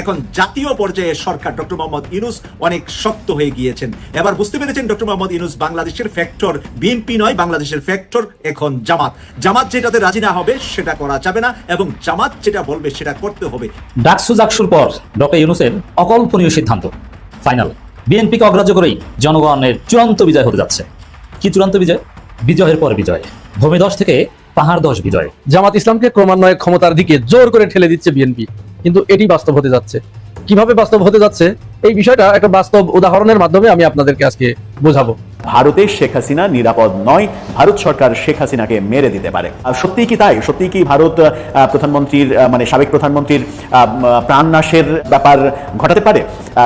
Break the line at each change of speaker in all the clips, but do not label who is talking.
এখন জাতীয় পর্যায়ে সরকার ডক্টর মোহাম্মদ ইউনুস অনেক শক্ত হয়ে গিয়েছেন। এবার বুঝতে পেরেছেন ডক্টর মোহাম্মদ ইউনুস বাংলাদেশের ফ্যাক্টর বিএনপি নয়, বাংলাদেশের ফ্যাক্টর এখন জামাত। জামাত যেটাতে রাজি না হবে, সেটা করা যাবে না এবং জামাত যেটা বলবে, সেটা করতে হবে।
ডাকসু জাকসুর পর ডক্টর ইউনুসের অকল্পনীয় সিদ্ধান্ত, ফাইনাল। বিএনপিকে অগ্রাহ্য করেই জনগণের চূড়ান্ত বিজয় হতে যাচ্ছে। কি চূড়ান্ত বিজয়? বিজয়ের পর বিজয়। ভূমিদশ থেকে পাহাড় দশ বিজয়।
জামাত ইসলামকে ক্রমান্বয়ে ক্ষমতার দিকে জোর করে ঠেলে দিচ্ছে বিএনপি। কিন্তু এটি বাস্তব হতে যাচ্ছে। কীভাবে বাস্তব হতে যাচ্ছে? এই বিষয়টা একটা বাস্তব উদাহরণের মাধ্যমে আমি আপনাদেরকে আজকে বোঝাবো।
ভারতে শেখ হাসিনা নিরাপদ নয়, ভারত সরকার শেখ হাসিনাকে মেরে দিতে পারে। আর সত্যিই কি তাই? সত্যিই কি ভারত প্রধানমন্ত্রীর মানে সাবেক প্রধানমন্ত্রীর প্রাণনাশের ব্যাপার ঘটাতে পারে?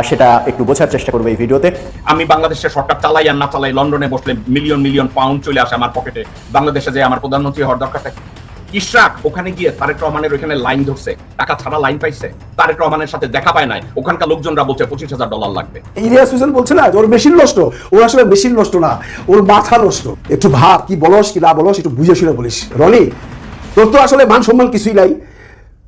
সেটা একটু বোঝার চেষ্টা করব এই ভিডিওতে।
আমি বাংলাদেশের সরকার চালাই আর না চালাই, লন্ডনে বসলে মিলিয়ন মিলিয়ন পাউন্ড চলে আসে আমার পকেটে বাংলাদেশে যে আমার প্রধানমন্ত্রী হওয়ার দরকার থাকে। ইশরাক ওখানে গিয়ে তারেক রহমানের ওখানে লাইন ধরছে, টাকা ছাড়া লাইন পাইছে। তারেক রহমানের সাথে দেখা পায় নাই। ওখানকার লোকজনরা বলছে পঁচিশ হাজার ডলার লাগবে।
ইলিয়াস হোসেন বলছে না ওর মেশিন নষ্ট, ওর আসলে মেশিন নষ্ট না, ওর মাথা নষ্ট। একটু ভাব, কি বলস, কি না বলস, একটু বুঝে শুনে বলিস। রনি, তোর তো আসলে মান সম্মান কিছুই নাই।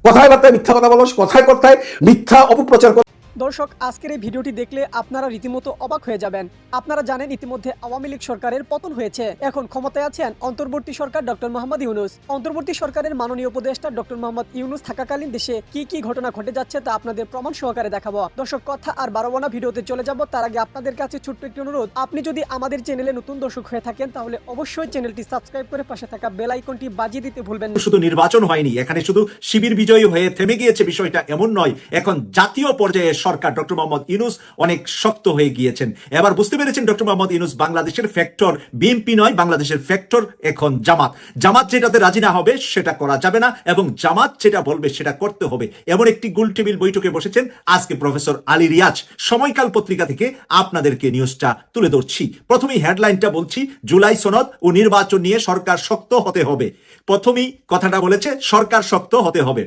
কথায় বার্তায় মিথ্যা কথা বলস, কথায় কথায় মিথ্যা অপপ্রচার কর
দর্শক, আজকের এই ভিডিওটি দেখলে আপনারা রীতিমতো অবাক হয়ে যাবেন। আপনারা জানেন ইতিমধ্যে আওয়ামী লীগ সরকারের পতন হয়েছে। এখন ক্ষমতায় আছেন অন্তর্বর্তী সরকার ডক্টর মোহাম্মদ ইউনুস। অন্তর্বর্তী সরকারের মাননীয় উপদেষ্টা ডক্টর মোহাম্মদ ইউনুস থাকাকালীন দেশে কি কি ঘটনা ঘটে যাচ্ছে তা আপনাদের প্রমাণ সহকারে দেখাবো। দর্শক, কথা আর বারোবানা ভিডিওতে চলে যাব। তার আগে আপনাদের কাছে ছোট্ট একটি অনুরোধ। আপনি যদি আমাদের চ্যানেলে নতুন দর্শক হয়ে থাকেন, তাহলে অবশ্যই চ্যানেলটি সাবস্ক্রাইব করে পাশে থাকা বেল আইকনটি বাজিয়ে দিতে ভুলবেন
শুধু নির্বাচন হয়নি, এখানে শুধু শিবির বিজয়ী হয়ে থেমে গিয়েছে বিষয়টা এমন নয়। এখন জাতীয় পর্যায়ে সরকার ডক্টর মোহাম্মদ ইউনুস অনেক শক্ত হয়ে গিয়েছেন। এবার বুঝতে পেরেছেন ডক্টর মোহাম্মদ ইউনুস বাংলাদেশের ফ্যাক্টর বিএনপি নয়, বাংলাদেশের ফ্যাক্টর এখন জামাত। জামাত যেটাতে রাজি না হবে, সেটা করা যাবে না এবং জামাত যেটা বলবে, সেটা করতে হবে। এমন একটি গোল টেবিল বৈঠকে বসেছেন আজকে প্রফেসর আলী রিয়াজ। সময়কাল পত্রিকা থেকে আপনাদেরকে নিউজটা তুলে ধরছি। প্রথমেই হেডলাইনটা বলছি, জুলাই সনদ ও নির্বাচন নিয়ে সরকার শক্ত হতে হবে। প্রথমেই কথাটা বলেছে, সরকার শক্ত হতে হবে।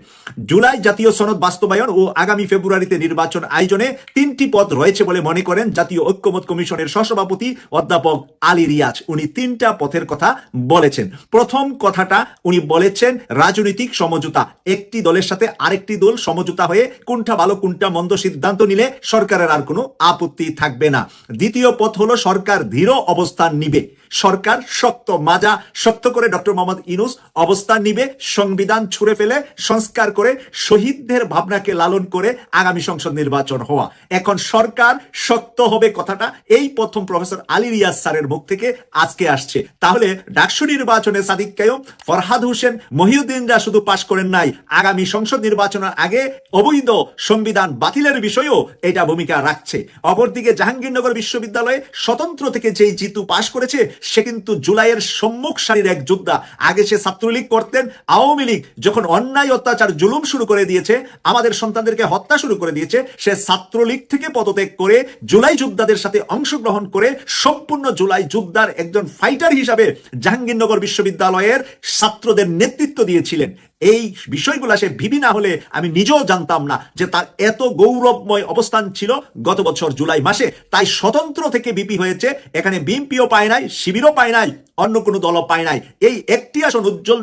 জুলাই জাতীয় সনদ বাস্তবায়ন ও আগামী ফেব্রুয়ারিতে নির্বাচন আয়োজনে তিনটি পদ রয়েছে বলে মনে করেন জাতীয় ঐক্যমত কমিশনের সহসভাপতি অধ্যাপক আলী রিয়াজ। উনি তিনটা পথের কথা বলেছেন। প্রথম কথাটা উনি বলেছেন, রাজনৈতিক সমঝোতা। একটি দলের সাথে আরেকটি দল সমঝোতা হয়ে কোনটা ভালো, কোনটা মন্দ সিদ্ধান্ত নিলে সরকারের আর কোনো আপত্তি থাকবে না। দ্বিতীয় পথ হলো সরকার দৃঢ় অবস্থান নিবে। সরকার শক্ত মাজা, শক্ত করে ডক্টর মোহাম্মদ ইনুস অবস্থান নিবে, সংবিধান ছুঁড়ে ফেলে, সংস্কার করে, শহীদদের ভাবনাকে লালন করে আগামী সংসদ নির্বাচন হওয়া। এখন সরকার শক্ত হবে কথাটা এই প্রথম প্রফেসর আলী রিয়াজ স্যারের মুখ থেকে আজকে আসছে। তাহলে ডাকসু নির্বাচনে সাদিক কায়ুম, ফরহাদ হোসেন, মহিউদ্দিনরা শুধু পাশ করেন নাই। আগামী সংসদ নির্বাচনের আগে অবৈধ সংবিধান বাতিলের বিষয়েও এটা ভূমিকা রাখছে। অপরদিকে জাহাঙ্গীরনগর বিশ্ববিদ্যালয়ে স্বতন্ত্র থেকে যেই জিতু পাশ করেছে সে কিন্তু জুলাইয়ের সম্মুখ সারির এক যোদ্ধা। আগে সে ছাত্রলীগ করতেন, আওয়ামী লীগ যখন অন্যায়, অত্যাচার, জুলুম শুরু করে দিয়েছে, আমাদের সন্তানদেরকে হত্যা শুরু করে দিয়েছে, সে ছাত্রলীগ থেকে পদত্যাগ করে জুলাই যোদ্ধাদের সাথে অংশগ্রহণ করে সম্পূর্ণ জুলাই যোদ্ধার একজন ফাইটার হিসাবে জাহাঙ্গীরনগর বিশ্ববিদ্যালয়ের ছাত্রদের নেতৃত্ব দিয়েছিলেন। এই বিষয়গুলো সে ভিবি না হলে আমি নিজেও জানতাম না যে তার এত গৌরবময় অবস্থান ছিল গত বছর জুলাই মাসে। তাই স্বতন্ত্র থেকে বিপি হয়েছে। এখানে বিএনপিও পায় নাই, শিবিরও পায় নাই, অন্য কোনো দলও পায় নাই। এই একটি আসন, উজ্জ্বল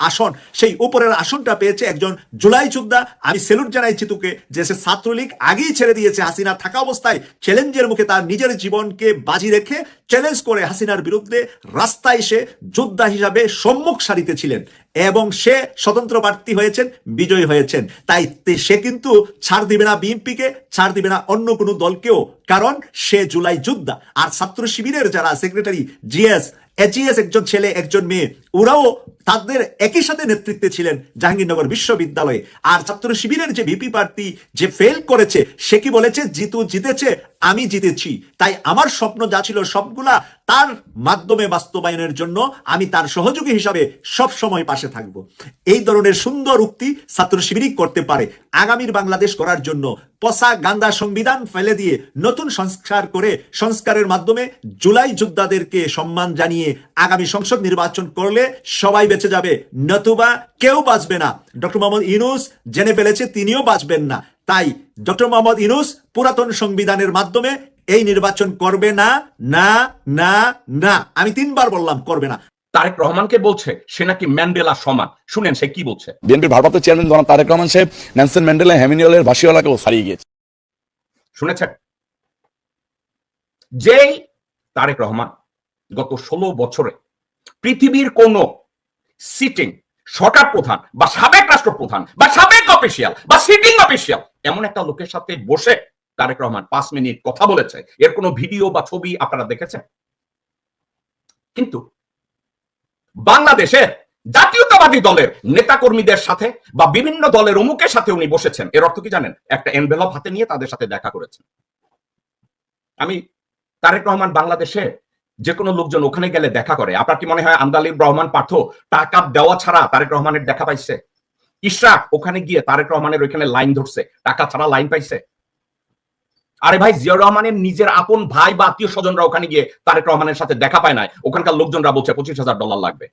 আসন, সেই উপরের আসনটা পেয়েছে একজন জুলাই যোদ্ধা। আমি সেলুট জানাই চিতুকে যে সে ছাত্রলীগ আগেই ছেড়ে দিয়েছে। হাসিনা থাকা অবস্থায় চ্যালেঞ্জের মুখে তার নিজের জীবনকে বাজি রেখে চ্যালেঞ্জ করে হাসিনার বিরুদ্ধে রাস্তায় এসে যোদ্ধা হিসাবে সম্মুখ সারিতে ছিলেন। এবং সে স্বতন্ত্র প্রার্থী হয়েছেন, বিজয়ী হয়েছেন। তাই সে কিন্তু ছাড় দিবে না বিএনপিকে, ছাড় দিবে না অন্য কোনো দলকেও, কারণ সে জুলাই যোদ্ধা। আর ছাত্র শিবিরের যারা সেক্রেটারি জিএস, এজিএস একজন ছেলে, একজন মেয়ে, ওরাও তাদের একই সাথে নেতৃত্বে ছিলেন জাহাঙ্গীরনগর বিশ্ববিদ্যালয়ে। আর ছাত্র শিবিরের যে ভিপি প্রার্থী যে ফেল করেছে, সে কি বলেছে? জিতু জিতেছে আমি জিতেছি, তাই আমার স্বপ্ন যা ছিল সবগুলা তার মাধ্যমে বাস্তবায়নের জন্য আমি তার সহযোগী হিসাবে সব সময় পাশে থাকব। এই ধরনের সুন্দর উক্তি ছাত্র শিবিরই করতে পারে। আগামীর বাংলাদেশ করার জন্য পসা গান্দা সংবিধান ফেলে দিয়ে নতুন সংস্কার করে সংস্কারের মাধ্যমে জুলাই যোদ্ধাদেরকে সম্মান জানিয়ে আগামী সংসদ নির্বাচন করলে সবাই বেঁচে যাবে। নতুবা কেউ বাঁচবে না। ডক্টর মোহাম্মদ ইনুস জেনে ফেলেছে, তিনিও বাঁচবেন না। তাই ডক্টর মোহাম্মদ ইনুস পুরাতন সংবিধানের মাধ্যমে এই নির্বাচন করবে না না না না। আমি তিনবার বললাম, করবে না।
তারেক রহমানকে বলছে সে নাকি ম্যান্ডেলা সমান। শুনেন সে কি বলছে।
বিএনপির ভারপ্রাপ্ত চেয়ারম্যান জনাব তারেক রহমান সাহেব নেলসন ম্যান্ডেলা হ্যামিনিয়লের ভাসিওয়ালাকেও ছাড়িয়ে গিয়েছে।
শুনেছেন? যেই তারেক রহমান গত ষোলো বছরে পৃথিবীর কোন সিটিং সরকার প্রধান বা সাবেক রাষ্ট্রপ্রধান বা সাবেক অফিসিয়াল বা সিটিং অফিসিয়াল এমন একটা লোকের সাথে বসে তারেক রহমান পাঁচ মিনিট কথা বলেছে। এর কোনো ভিডিও বা ছবি আপনারা দেখেছেন? কিন্তু বাংলাদেশের জাতীয়তাবাদী দলের নেতাকর্মীদের সাথে বা বিভিন্ন দলের অমুকের সাথে উনি বসেছেন। এর অর্থ কি জানেন? একটা এনভেলপ হাতে নিয়ে তাদের সাথে দেখা করেছেন। আমি তারেক রহমান বাংলাদেশে যে কোনো লোকজন ওখানে গেলে দেখা করে। আপনার কি মনে হয় আন্দালিব রহমান পার্থ টাকা দেওয়া ছাড়া তারেক রহমানের দেখা পাইছে? ইশরাক ওখানে গিয়ে তারেক রহমানের ওইখানে লাইন ধরছে, টাকা ছাড়া লাইন পাইছে? আরে ভাই, জিয়াউর রহমানের নিজের আপন ভাই বা আত্মীয় স্বজনরা ওখানে গিয়ে তারেক রহমানের সাথে দেখা পায় নাই। ওখানকার লোকজনরা বলছে পঁচিশ হাজার ডলার লাগবে।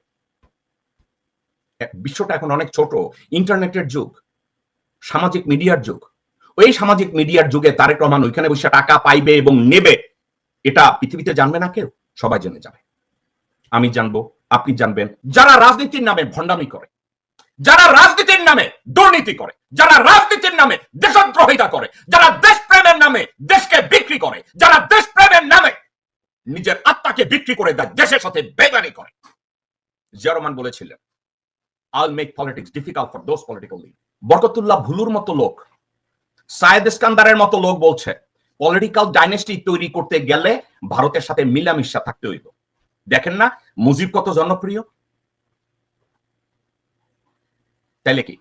বিশ্বটা এখন অনেক ছোট। ইন্টারনেটের যুগ, সামাজিক মিডিয়ার যুগ। ওই সামাজিক মিডিয়ার যুগে তারেক রহমান ওইখানে বসে টাকা পাইবে এবং নেবে। এটা পৃথিবীতে জানবে না কেউ? সবাই জেনে যাবে। আমি জানব, আপনি জানবেন। যারা রাজনীতির নামে ভণ্ডামি করে যারা রাজনীতির নামে দুর্নীতি করে, যারা রাজনীতির নামে দেশদ্রোহিতা করে, যারা দেশপ্রেমের নামে দেশকে বিক্রি করে, যারা দেশপ্রেমের নামে নিজের আত্মাকে বিক্রি করে দেয়, দেশের সাথে বেগানি করে। জিয়া রহমান বলেছিলেন I'll make politics difficult for those political lead Barkatullah ভুলুর মতো লোক, সায়েদ ইস্কান্দারের মতো লোক বলছে পলিটিক্যাল ডাইনেস্টি তৈরি করতে গেলে ভারতের সাথে মিলামিশা থাকতে হইব। দেখেন না, মুজিব কত জনপ্রিয়? তাইলে কি?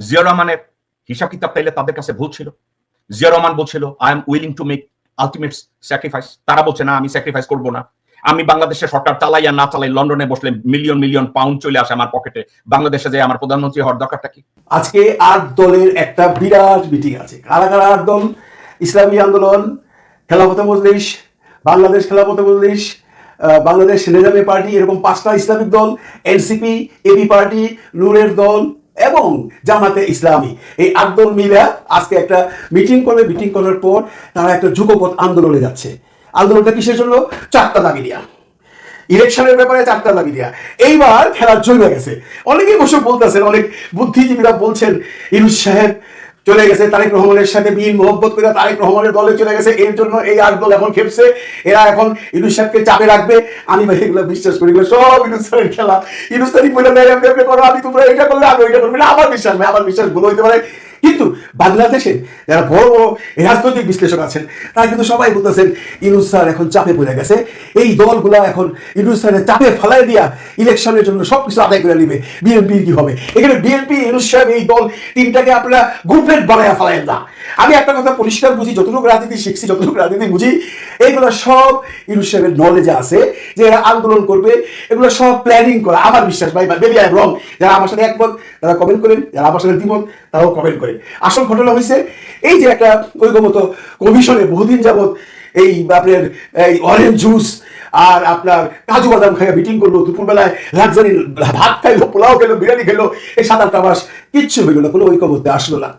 জিয়া রহমানের হিসাব কিতাব তাইলে তাদের কাছে ভুল ছিল। জিয়া রহমান বলছিল I am willing to make ultimate sacrifice তারা বলছে, না, আমি স্যাক্রিফাইস করব না। আমি বাংলাদেশের সরকার চালাই আর না চালাই লন্ডনে বসলে মিলিয়ন মিলিয়ন পাউন্ড চলে আসে আমার পকেটে বাংলাদেশে যে আমার প্রধানমন্ত্রী হওয়ার দরকারটা কি?
আজকে আট দলের একটা বিরাট মিটিং আছে। কারা কারা আট দল? ইসলামী আন্দোলন, খেলাফতে মজলিস, বাংলাদেশ খেলাফতে মজলিস বাংলাদেশ নিজামী পার্টি, এরকম পাঁচটা ইসলামিক দল, এনসিপি এবি পার্টি, নূরের দল এবং জামাতে ইসলামী। এই আট মিলা আজকে একটা মিটিং করবে মিটিং করার পর তারা একটা যুগপথ আন্দোলনে যাচ্ছে। আন্দোলনটা কিসের জন্য? চারটা দাবি দেওয়া ইলেকশনের ব্যাপারে চারটা দাবি দেওয়া এইবার খেলা জমে গেছে। অনেকেই বসে বলতেছেন, অনেক বুদ্ধিজীবীরা বলছেন, ইরুজ সাহেব চলে গেছে তারেক রহমানের সাথে বিন মোহব্বত করে তারেক রহমানের দলে চলে গেছে। এর জন্য এই আট দল এখন খেপছে এরা এখন ইনুস সাহেবকে চাপে রাখবে। আমি ভাই এগুলো বিশ্বাস করি সব ইনুস খেলা। ইনুস বলে এমনি করো, আমি তোমরা এটা করলে, আমি ওইটা করবে। না, আমার বিশ্বাস ভাই আমার বিশ্বাস ভুল হইতে পারে। কিন্তু বাংলাদেশে যারা বড় বড় রাজনৈতিক বিশ্লেষক আছেন, তারা কিন্তু সবাই বলতেছেন ইনুজ স্যার এখন চাপে পড়ে গেছে। এই দলগুলা এখন ইনুজ স্যারের চাপে ফেলাই দিয়া ইলেকশনের জন্য সব কিছু আদায় করে নিবে। বিএনপির কি হবে? এখানে বিএনপি ইনুজ সাহেব এই দল তিনটাকে আপনারা গ্রুপের বানায় ফেলায় না। আমি একটা কথা পরিষ্কার বুঝি, যতটুকু রাজনীতি শিখছি, যতটুকু রাজনীতি বুঝি, এইগুলো সব সাহেবের নলেজে আছে যে এরা আন্দোলন করবে, এগুলো সব প্ল্যানিং করা। আমার বিশ্বাস ভাই বেবি আই রং যারা আমার সাথে একমত, তারা কমেন্ট করেন। যারা আমার সাথে দ্বিমত, তারাও কমেন্ট করেন। আসল ঘটনা হয়েছে এই যে একটা ঐকমত কমিশনে বহুদিন যাবত এই আপনার এই অরেঞ্জ জুস আর আপনার কাজু বাদাম খাইয়া মিটিং করল, দুপুরবেলায় লাক্সারি ভাত খাইলো, পোলাও খেলো বিরিয়ানি খেলো এই সাত আটটা মাস কিচ্ছু হইল না, কোনো ঐকমত্যে আসলো না।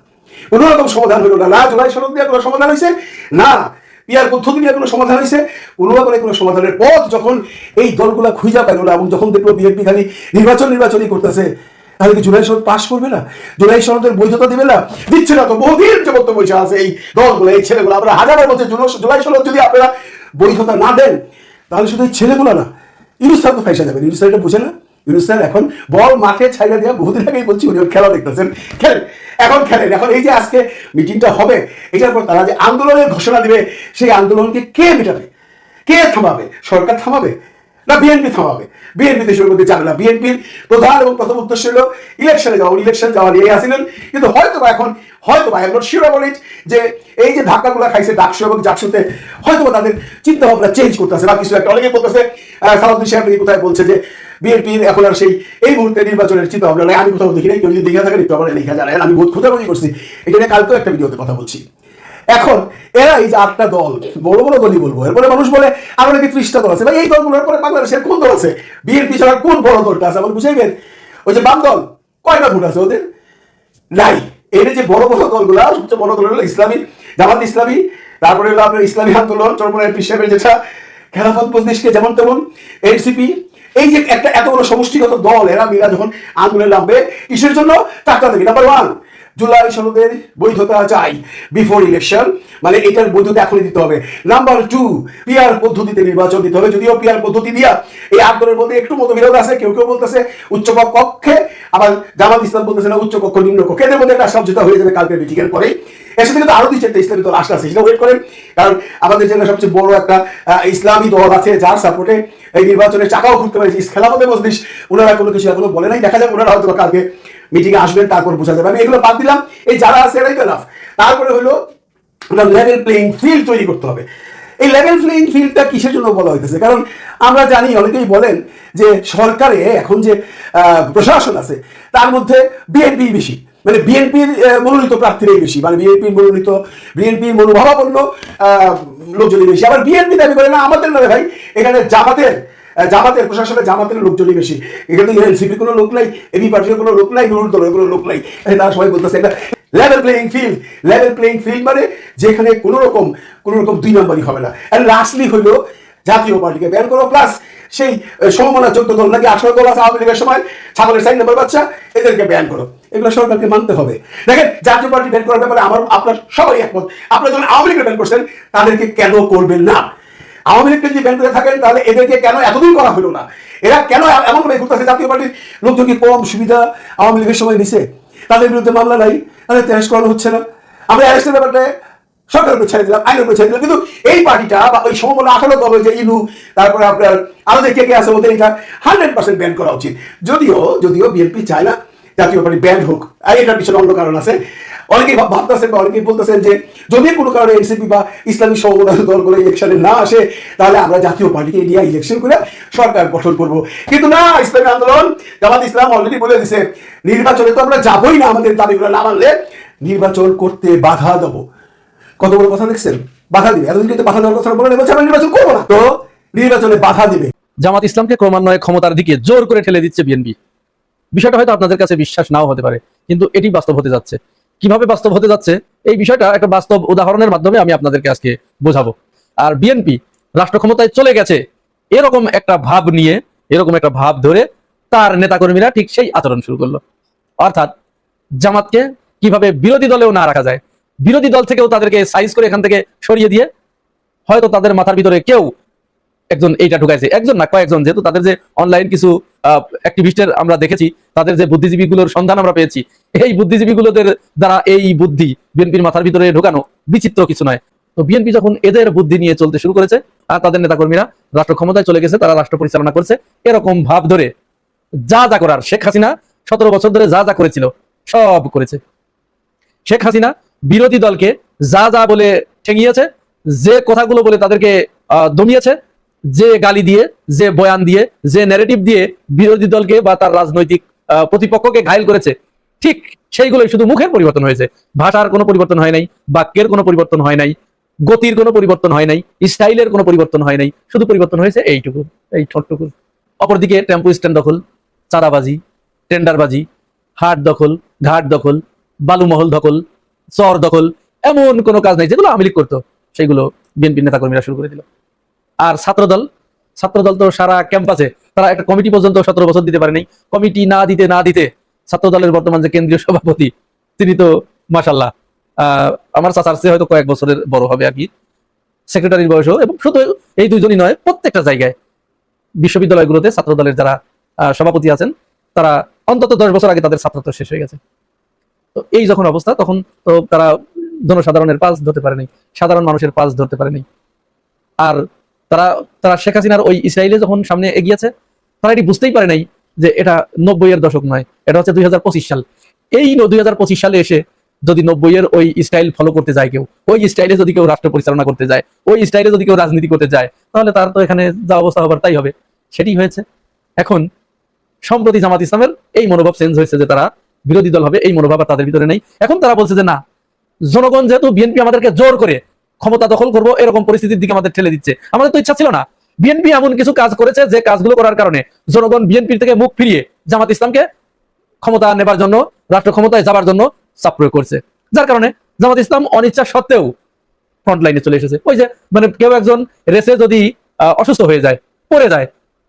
কোনো রকম সমাধান হইল না। না, জুলাই সনদ দিয়ে কোনো সমাধান হয়েছে? না, পিয়ার পদ্ধতি নিয়ে কোনো সমাধান হয়েছে? কোনো কোনো সমাধানের পথ যখন এই দলগুলা খুঁজা পেল না এবং যখন দেখল বিএনপি খালি নির্বাচন, নির্বাচনই করতেছে, তাহলে কি জুলাই সনদ পাশ করবে না? জুলাই সনদের বৈধতা দিবে না? দিচ্ছে না তো বহুদিন যাবত বসে আছে এই দলগুলো, এই ছেলেগুলো। আমরা হাজারের বছর জুলাই- সনদ যদি আপনারা বৈধতা না দেন, তাহলে শুধু এই ছেলেগুলো না, ইউনুস স্যার তো ফাইসা যাবেন। ইউনুস স্যার এটা বুঝে না? ইউনুস স্যার এখন বল মাঠে ছাইড়া দেওয়া বহুদিন আগেই বলছি, উনি খেলা দেখতেছেন। খেলেন। এখন খেলেন। এখন এই যে আজকে মিটিংটা হবে, এটার পর তারা যে আন্দোলনের ঘোষণা দিবে, সেই আন্দোলনকে কে মেটাবে? কে থামাবে? সরকার থামাবে? না বিএনপি থামাবে? বিএনপি দেশের মধ্যে যাবে না। বিএনপির প্রধান এবং প্রথম উদ্দেশ্য হলো ইলেকশনে যাওয়া। ইলেকশন যাওয়া নিয়ে আসিলেন। কিন্তু হয়তো বা এখন হয়তো বা এখন শিওর বলি যে এই যে ধাক্কাগুলো খাইছে ডাকসু এবং জাকসুতে হয়তো বা তাদের চিন্তা ভাবনা চেঞ্জ করতেছে বা কিছু একটা। অনেকে বলতেছে সালাউদ্দিন সাহেব কোথায় বলছে যে বিএনপির এখন আর সেই, এই মুহূর্তে নির্বাচনের চিন্তা ভাবনা নাই। আমি কোথাও দেখি নাই, কেউ যদি দেখে থাকেন একটু আমার লেখা জানেন আমি বহুত খোঁজাখুঁজি করছি। এটা নিয়ে কালকেও একটা ভিডিওতে কথা বলছি। এখন এরা এই যে আটটা দল, বড় বড় দলই বলব। এরপরে মানুষ বলে, আরও নাকি ত্রিশটা দল আছে। ভাই, এই দলগুলোর পরে বাংলাদেশের কোন দল আছে? বিএনপি ছাড়া কোন বড় দলটা আছে? আমার বুঝাইবেন? ওই যে বাম দল, কয়টা ভোট আছে ওদের? নাই। এর যে বড় বড় দলগুলো, সবচেয়ে বড় দল হলো ইসলামী, জামাত ইসলামী, তারপরে হলো আপনার ইসলামী আন্দোলন, চরমনায় পিসাবের যেটা খেলাফত মজলিসকে যেমন তেমন, এনসিপি এই যে একটা এত বড় সমষ্টিগত দল, এরা মিলা যখন আন্দোলনে নামবে, কিসের জন্য? টাকা দেবে নাম্বার ওয়ান জুলাই সনদের বৈধতা চাই বিফোর ইলেকশন মানে এটার বৈধতা এখনই দিতে হবে। নাম্বার টু পিয়ার পদ্ধতিতে নির্বাচন দিতে হবে। যদিও পিয়ার পদ্ধতি দিয়া এই আন্দোলনের মধ্যে একটু মতবিরোধ আছে, কেউ কেউ বলতেছে উচ্চ কক্ষে আবার জামাত ইসলাম বলতেছে না উচ্চ কক্ষ নিম্ন কক্ষ এদের মধ্যে একটা সমঝোতা হয়ে যাবে কালকের মিটিংয়ের পরে। এর সাথে কিন্তু আরও দুই চারটা ইসলামী দল আসতে আছে। সেটা ওয়েট করেন, কারণ আমাদের জন্য সবচেয়ে বড় একটা ইসলামী দল আছে যার সাপোর্টে এই নির্বাচনের চাকাও ঘুরতে পারে খেলাফতে মজলিস, ওনারা কোনো কিছু এখনও বলে নাই। দেখা যাক ওনারা হয়তো কালকে মিটিং এ আসবেন, তারপর বোঝা যাবে। আমি এগুলো বাদ দিলাম। এই যারা আছে, এরাই তো enough। তারপরে হলো লেভেল প্লেইং ফিল্ড তৈরি করতে হবে। এই লেভেল প্লেইং ফিল্ডটা কিসের জন্য বলা হইতেছে? কারণ আমরা জানি, অনেকেই বলেন যে সরকারে এখন যে প্রশাসন আছে, তার মধ্যে বিএনপি বেশি। মানে বিএনপির মনোনীত প্রার্থীরাই বেশি। মানে বিএনপির মনোনীত বিএনপির মনোভাবাপন্ন লোকজনই বেশি। আবার বিএনপি দাবি করে, না, আমাদের নয় ভাই, এখানে জামাতের জামাতের প্রশাসনে জামাতের লোকজনই বেশি। এখানে এনসিপির কোনো লোক নাই এবি পার্টির কোনো লোক নাই নুরুল দলের কোনো লোক নাই। তারা সবাই বলতেছে, একটা level playing field level playing field মানে যেখানে কোনো রকম কোনো রকম দুই নম্বরই হবে না। আর লাস্টলি হইল, জাতীয় পার্টিকে ব্যান করো প্লাস সেই সমমনা চোদ্দ দল নাকি আঠারো দল আছে আওয়ামী লীগের সময়, ছাগলের সাইন নাম্বার বাচ্চা, এদেরকে ব্যান করো। এগুলো সরকারকে মানতে হবে। দেখেন, জাতীয় পার্টি ব্যান করার ব্যাপারে আমার আপনার সবাই একমত। আপনারা যখন আওয়ামী লীগের ব্যান করছেন, তাদেরকে কেন করবেন না? আওয়ামী লীগকে যদি ব্যান করে থাকেন, তাহলে এদেরকে কেন এতদিন করা হলো না? এরা কেন এমন ভাবে ঘুরতেছে জাতীয় পার্টির লোকজন কি কম সুবিধা আওয়ামী লীগের সময় নিছে? তাদের বিরুদ্ধে মামলা নাই, তাদের অ্যারেস্ট করানো হচ্ছে না। আমরা অ্যারেস্টের ব্যাপারটা সরকারের উপর ছেড়ে দিলাম, আইনের উপর ছেড়ে দিলাম। কিন্তু এই পার্টিটা বা ওই সমবলা আঠারো দল যে ইনু, তারপরে আপনার আরও যে কে কে আছে ওদের এটা হান্ড্রেড পার্সেন্ট ব্যান করা উচিত। যদিও যদিও বিএনপি চায় না জাতীয় পার্টি ব্যান হোক। আর এটার পিছনে অন্য কারণ আছে। অনেকেই ভাবতেছেন বা অনেকেই বলতেছেন যে, যদি কোনো কারণে এনসিপি বা ইসলামী সমবায় দলগুলো ইলেকশনে না আসে, তাহলে আমরা জাতীয় পার্টিকে নিয়ে ইলেকশন করে সরকার গঠন করব। কিন্তু না, ইসলামী আন্দোলন, জামাত ইসলাম অলরেডি বলে দিছে, নির্বাচনে তো আমরা যাবই না আমাদের দাবিগুলো না মানলে নির্বাচন করতে বাধা দেবো। কত বড় কথা দেখছেন? বাধা দিবে। এতদিন কিন্তু বাধা দেওয়ার কথা বলে বলছে আমরা নির্বাচন করব না। তো নির্বাচনে বাধা দিবে।
জামাত ইসলামকে ক্রমান্বয়ে ক্ষমতার দিকে জোর করে ঠেলে দিচ্ছে বিএনপি। বিষয়টা হয়তো আপনাদের কাছে বিশ্বাস নাও হতে পারে, কিন্তু এটি বাস্তব হতে যাচ্ছে। কীভাবে বাস্তব হতে যাচ্ছে? এই বিষয়টা একটা বাস্তব উদাহরণের মাধ্যমে আমি আপনাদেরকে আজকে বোঝাবো। আর বিএনপি রাষ্ট্র ক্ষমতায় চলে গেছে, এরকম একটা ভাব নিয়ে, এরকম একটা ভাব ধরে তার নেতাকর্মীরা ঠিক সেই আচরণ শুরু করল। অর্থাৎ জামাতকে কীভাবে বিরোধী দলেও না রাখা যায়, বিরোধী দল থেকেও তাদেরকে সাইজ করে এখান থেকে সরিয়ে দিয়ে, হয়তো তাদের মাথার ভিতরে কেউ একজন এইটা ঢুকাইছে। একজন না, কয়েকজন, যেহেতু তাদের যে অনলাইন কিছু অ্যাক্টিভিস্টের আমরা দেখেছি, তাদের যে বুদ্ধিজীবীগুলোর সন্ধান আমরা পেয়েছি, এই বুদ্ধিজীবীগুলোদের দ্বারা এই বুদ্ধি বিএনপির মাথার ভিতরে ঢোকানো বিচিত্র কিছু নয়। তো বিএনপি যখন এদের বুদ্ধি নিয়ে চলতে শুরু করেছে, আর তাদের নেতাকর্মীরা রাষ্ট্র ক্ষমতায় চলে গেছে, তারা রাষ্ট্র পরিচালনা করছে, এরকম ভাব ধরে যা যা করার শেখ হাসিনা সতেরো বছর ধরে যা যা করেছিল, সব করেছে। শেখ হাসিনা বিরোধী দলকে যা যা বলে ঠেঙিয়েছে, যে কথাগুলো বলে তাদেরকে দমিয়েছে যে গালি দিয়ে, যে বয়ান দিয়ে, যে ন্যারেটিভ দিয়ে বিরোধী দলকে বা তার রাজনৈতিক প্রতিপক্ষকে ঘায়ল করেছে, ঠিক সেইগুলোই শুধু মুখের পরিবর্তন হয়েছে। ভাষার কোনো পরিবর্তন হয় নাই, বাক্যের কোনো পরিবর্তন হয় নাই, গতির কোনো পরিবর্তন হয় নাই, স্টাইলের কোনো পরিবর্তন হয় নাই, শুধু পরিবর্তন হয়েছে এইটুকু, এই ঠোঁটটুকু। অপরদিকে টেম্পো স্ট্যান্ড দখল, চাঁদাবাজি, টেন্ডারবাজি, হাট দখল, ঘাট দখল, বালুমহল দখল, চর দখল, এমন কোনো কাজ নাই যেগুলো আওয়ামী লীগ করতো সেগুলো বিএনপি নেতাকর্মীরা শুরু করে দিল। আর ছাত্রদল ছাত্রদল তো সারা ক্যাম্পাসে, তারা একটা কমিটি পর্যন্ত সতেরো বছর দিতে পারেনি। কমিটি না দিতে না দিতে ছাত্রদলের বর্তমান যে কেন্দ্রীয় সভাপতি, তিনি তো মাসাল্লাহ আমার চাচার চেয়ে হয়তো কয়েক বছরের বড় হবে আর কি। সেক্রেটারির বয়সও, এবং শুধু এই দুইজনই নয়, প্রত্যেকটা জায়গায় বিশ্ববিদ্যালয়গুলোতে ছাত্রদলের যারা সভাপতি আছেন, তারা অন্তত দশ বছর আগে তাদের ছাত্রত্ব শেষ হয়ে গেছে। তো এই যখন অবস্থা, তখন তো তারা জনসাধারণের পালস ধরতে পারেনি, সাধারণ মানুষের পালস ধরতে পারেনি। আর তারা তারা শেখ হাসিনার ওই ইসরায়েলে যখন সামনে এগিয়েছে, তারা এটি বুঝতেই পারে নাই যে এটা নব্বই এর দশক নয়, এটা হচ্ছে দুই সাল। এই দুই সালে এসে যদি নব্বই এর ওই স্টাইল ফলো করতে যায় কেউ, ওই স্টাইলে যদি কেউ রাষ্ট্র পরিচালনা করতে যায়, ওই স্টাইলে যদি কেউ রাজনীতি করতে যায়, তাহলে তার তো এখানে যা অবস্থা হবার তাই হবে। সেটি হয়েছে। এখন, সম্প্রতি জামাত ইসলামের এই মনোভাব চেঞ্জ হয়েছে যে তারা বিরোধী দল হবে, এই মনোভাব তাদের ভিতরে নেই। এখন তারা বলছে যে না, জনগণ যেহেতু বিএনপি আমাদেরকে জোর করে ক্ষমতা দখল করব, এরকম পরিস্থিতির দিকে আমাদের ঠেলে দিচ্ছে। আমাদের তো ইচ্ছা ছিল না। বিএনপি এমন কিছু কাজ করেছে যে কাজগুলো করার কারণে জনগণ বিএনপির থেকে মুখ ফিরিয়ে জামাত ইসলামকে ক্ষমতা নেবার জন্য, রাষ্ট্র ক্ষমতায় যাবার জন্য চাপ প্রয়োগ করছে। যার কারণে জামাত ইসলাম অনিচ্ছা সত্ত্বেও ফ্রন্ট লাইনে চলে এসেছে। ওই যে মানে কেউ একজন রেসে যদি অসুস্থ হয়ে যায়, পড়ে যায়,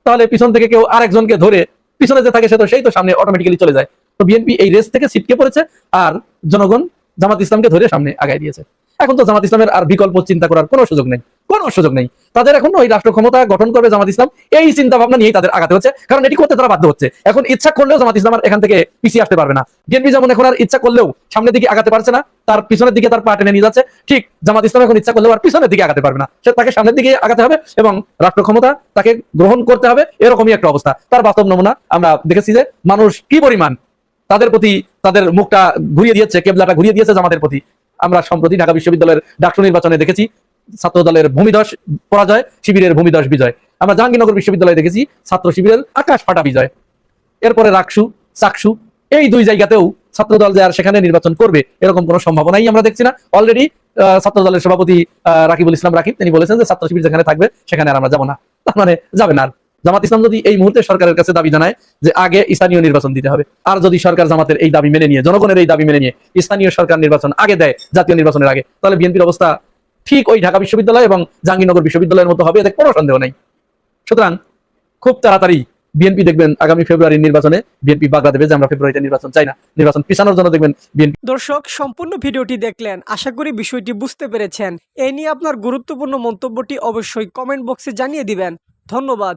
তাহলে পিছন থেকে কেউ আরেকজনকে ধরে পিছনে যে থাকে সে তো, সেই তো সামনে অটোমেটিক্যালি চলে যায়। তো বিএনপি এই রেস থেকে ছিটকে পড়েছে আর জনগণ জামাত ইসলামকে ধরে সামনে আগায় দিয়েছে। এখন তো জামাত ইসলামের আর বিকল্প চিন্তা করার কোনো সুযোগ নেই, কোনো সুযোগ নেই। তাদের এখন ওই রাষ্ট্র ক্ষমতা গঠন করবে জামাত ইসলাম, এই চিন্তা ভাবনা নিয়েই তাদের আগাতে হচ্ছে, কারণ এটি করতে তারা বাধ্য হচ্ছে। এখন ইচ্ছা করলেও জামাত ইসলাম এখান থেকে পিছিয়ে আসতে পারবে না। বিএনপি যেমন এখন আর ইচ্ছা করলেও সামনের দিকে আগাতে পারছে না, তার পিছনের দিকে তার পা টেনে নিয়ে যাচ্ছে, ঠিক জামাত ইসলাম এখন ইচ্ছা করলেও আর পিছনের দিকে আগাতে পারবে না। সে তাকে সামনের দিকে আগাতে হবে এবং রাষ্ট্র ক্ষমতা তাকে গ্রহণ করতে হবে, এরকমই একটা অবস্থা। তার বাস্তব নমুনা আমরা দেখেছি যে মানুষ কি পরিমাণ তাদের প্রতি তাদের মুখটা ঘুরিয়ে দিয়েছে, কেবলাটা ঘুরিয়ে দিয়েছে জামাতের প্রতি। আমরা সম্প্রতি ঢাকা বিশ্ববিদ্যালয়ের ডাক্তার নির্বাচনে দেখেছি ছাত্র দলের ভূমিধস পরাজয়, শিবিরের ভূমিধস বিজয়। আমরা জাহাঙ্গীরনগর বিশ্ববিদ্যালয়ে দেখেছি, ছাত্র শিবিরের আকাশ ফাটা বিজয়। এরপরে রাকসু, চাকসু, এই দুই জায়গাতেও ছাত্র দল যে আর সেখানে নির্বাচন করবে, এরকম কোনো সম্ভাবনাই আমরা দেখছি না। অলরেডি ছাত্র দলের সভাপতি রাকিবুল ইসলাম রাকিব, তিনি বলেছেন যে ছাত্র শিবির যেখানে থাকবে, সেখানে আর আমরা যাব না। তার মানে যাবে না। জামাত ইসলাম যদি এই মুহূর্তে সরকারের কাছে দাবি জানায় যে আগে স্থানীয় নির্বাচন দিতে হবে, আর যদি সরকার জামাতের এই দাবি মেনে নিয়ে, জনগণের এই দাবি মেনে নিয়ে স্থানীয় সরকার নির্বাচন আগে দেয় জাতীয় নির্বাচনের আগে, তাহলে বিএনপির অবস্থা ঠিক ওই ঢাকা বিশ্ববিদ্যালয় এবং জাহাঙ্গীরনগর বিশ্ববিদ্যালয়ের মতো হবে, এতে কোনো সন্দেহ নেই। সুতরাং খুব তাড়াতাড়ি বিএনপি দেখবেন আগামী ফেব্রুয়ারির নির্বাচনে, বিএনপি বাগড়া দেবে যে আমরা ফেব্রুয়ারিতে নির্বাচন চাই না। নির্বাচন পিছানোর জন্য দেখবেন বিএনপি
দর্শক, সম্পূর্ণ ভিডিওটি দেখলেন, আশা করি বিষয়টি বুঝতে পেরেছেন। এই নিয়ে আপনার গুরুত্বপূর্ণ মন্তব্যটি অবশ্যই কমেন্ট বক্সে জানিয়ে দিবেন। ধন্যবাদ।